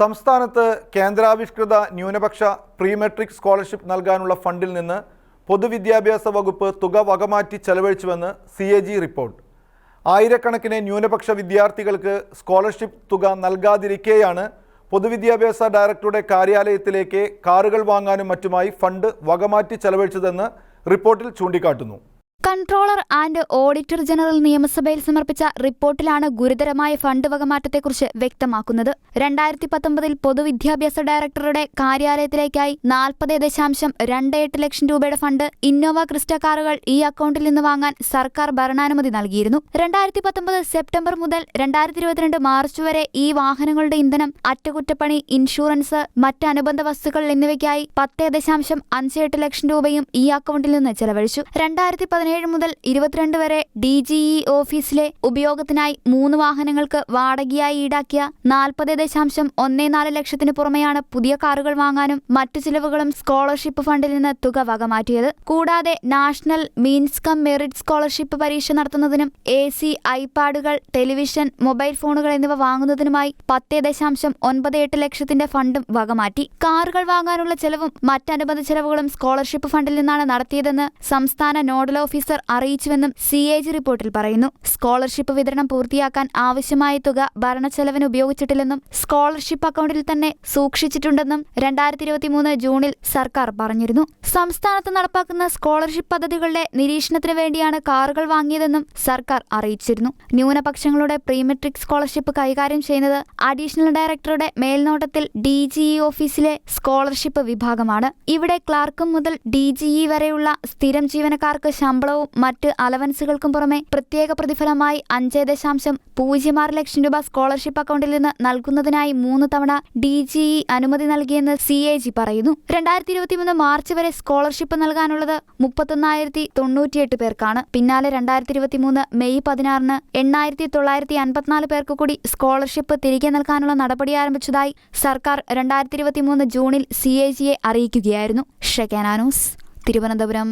സംസ്ഥാനത്ത് കേന്ദ്രാവിഷ്കൃത ന്യൂനപക്ഷ prematric scholarship നൽകാനുള്ള ഫണ്ടിൽ നിന്ന് പൊതുവിദ്യാഭ്യാസ വകുപ്പ് തുക വകമാറ്റി ചെലവഴിച്ചുവെന്ന് സി എ ജി റിപ്പോർട്ട്. ആയിരക്കണക്കിന് ന്യൂനപക്ഷ വിദ്യാർത്ഥികൾക്ക് സ്കോളർഷിപ്പ് തുക നൽകാതിരിക്കെയാണ് പൊതുവിദ്യാഭ്യാസ ഡയറക്ടറുടെ കാര്യാലയത്തിലേക്ക് കാറുകൾ വാങ്ങാനും മറ്റുമായി ഫണ്ട് വകമാറ്റി ചെലവഴിച്ചതെന്ന് റിപ്പോർട്ടിൽ ചൂണ്ടിക്കാട്ടുന്നു. കൺട്രോളർ ആൻഡ് ഓഡിറ്റർ ജനറൽ നിയമസഭയിൽ സമർപ്പിച്ച റിപ്പോർട്ടിലാണ് ഗുരുതരമായ ഫണ്ട് വകമാറ്റത്തെക്കുറിച്ച് വ്യക്തമാക്കുന്നത്. രണ്ടായിരത്തി പത്തൊമ്പതിൽ പൊതുവിദ്യാഭ്യാസ ഡയറക്ടറുടെ കാര്യാലയത്തിലേക്കായി നാൽപ്പത് ദശാംശം രണ്ട് എട്ട് ലക്ഷം രൂപയുടെ ഫണ്ട് ഇന്നോവ ക്രിസ്റ്റ കാറുകൾ ഈ അക്കൗണ്ടിൽ നിന്ന് വാങ്ങാൻ സർക്കാർ ഭരണാനുമതി നൽകിയിരുന്നു. രണ്ടായിരത്തി പത്തൊമ്പത് സെപ്റ്റംബർ മുതൽ രണ്ടായിരത്തി ഇരുപത്തിരണ്ട് മാർച്ച് വരെ ഈ വാഹനങ്ങളുടെ ഇന്ധനം അറ്റകുറ്റപ്പണി ഇൻഷുറൻസ് മറ്റ് അനുബന്ധ വസ്തുക്കൾ എന്നിവയ്ക്കായി പത്ത് ദശാംശം അഞ്ച് എട്ട് ലക്ഷം രൂപയും ഈ അക്കൗണ്ടിൽ നിന്ന് ചെലവഴിച്ചു. രണ്ടായിരത്തി പതിനേഴ് മുതൽ ഇരുപത്തിരണ്ട് വരെ ഡി ജി ഇ ഓഫീസിലെ ഉപയോഗത്തിനായി മൂന്ന് വാഹനങ്ങൾക്ക് വാടകയായി ഈടാക്കിയ നാൽപ്പത് ദശാംശം ഒന്നേ നാല് ലക്ഷത്തിന് പുറമെയാണ് പുതിയ കാറുകൾ വാങ്ങാനും മറ്റു ചിലവുകളും സ്കോളർഷിപ്പ് ഫണ്ടിൽ നിന്ന് തുക വകമാറ്റിയത്. കൂടാതെ national means cum merit scholarship പരീക്ഷ നടത്തുന്നതിനും എ സി ഐപാഡുകൾ ടെലിവിഷൻ മൊബൈൽ ഫോണുകൾ എന്നിവ വാങ്ങുന്നതിനുമായി പത്ത് ദശാംശം ഒൻപത് എട്ട് ലക്ഷത്തിന്റെ ഫണ്ടും വകമാറ്റി. കാറുകൾ വാങ്ങാനുള്ള ചെലവും മറ്റനുബന്ധ ചെലവുകളും സ്കോളർഷിപ്പ് ഫണ്ടിൽ നിന്നാണ് നടത്തിയതെന്ന് സംസ്ഥാന നോഡൽ ഓഫീസർ അറിയിച്ചുവെന്നും സി എ ജി റിപ്പോർട്ടിൽ പറയുന്നു. സ്കോളർഷിപ്പ് വിതരണം പൂർത്തിയാക്കാൻ ആവശ്യമായ തുക ഭരണച്ചെലവിന് ഉപയോഗിച്ചിട്ടില്ലെന്നും സ്കോളർഷിപ്പ് അക്കൗണ്ടിൽ തന്നെ സൂക്ഷിച്ചിട്ടുണ്ടെന്നും രണ്ടായിരത്തി ഇരുപത്തിമൂന്ന് ജൂണിൽ സർക്കാർ പറഞ്ഞിരുന്നു. സംസ്ഥാനത്ത് നടപ്പാക്കുന്ന സ്കോളർഷിപ്പ് പദ്ധതികളുടെ നിരീക്ഷണത്തിന് വേണ്ടിയാണ് കാറുകൾ വാങ്ങിയതെന്നും സർക്കാർ അറിയിച്ചിരുന്നു. ന്യൂനപക്ഷങ്ങളുടെ പ്രീമെട്രിക് സ്കോളർഷിപ്പ് കൈകാര്യം ചെയ്യുന്നത് അഡീഷണൽ ഡയറക്ടറുടെ മേൽനോട്ടത്തിൽ ഡി ജി ഇ ഓഫീസിലെ സ്കോളർഷിപ്പ് വിഭാഗമാണ്. ഇവിടെ ക്ലാർക്കും മുതൽ ഡി ജി ഇ വരെയുള്ള സ്ഥിരം ജീവനക്കാർക്ക് ശമ്പളവും മറ്റ് അലവൻസുകൾക്കും പുറമെ പ്രത്യേക പ്രതിഫലമായി അഞ്ച് ദശാംശം പൂജ്യം ആറ് ലക്ഷം രൂപ സ്കോളർഷിപ്പ് അക്കൗണ്ടിൽ നിന്ന് നൽകുന്നതിനായി മൂന്ന് തവണ ഡി ജി ഇ അനുമതി നൽകിയെന്ന് സി എ ജി പറയുന്നു. രണ്ടായിരത്തി ഇരുപത്തിമൂന്ന് മാർച്ച് വരെ സ്കോളർഷിപ്പ് നൽകാനുള്ളത് മുപ്പത്തൊന്നായിരത്തി തൊണ്ണൂറ്റിയെട്ട് പേർക്കാണ്. പിന്നാലെ രണ്ടായിരത്തി ഇരുപത്തിമൂന്ന് മെയ് പതിനാറിന് എണ്ണായിരത്തി തൊള്ളായിരത്തി അൻപത്തിനാല് പേർക്ക് കൂടി സ്കോളർഷിപ്പ് തിരികെ നൽകാനുള്ള നടപടി ആരംഭിച്ചതായി സർക്കാർ രണ്ടായിരത്തി ഇരുപത്തിമൂന്ന് ജൂണിൽ സി എ ജിയെ അറിയിക്കുകയായിരുന്നു. ഷെക്കാനാനൂസ് തിരുവനന്തപുരം.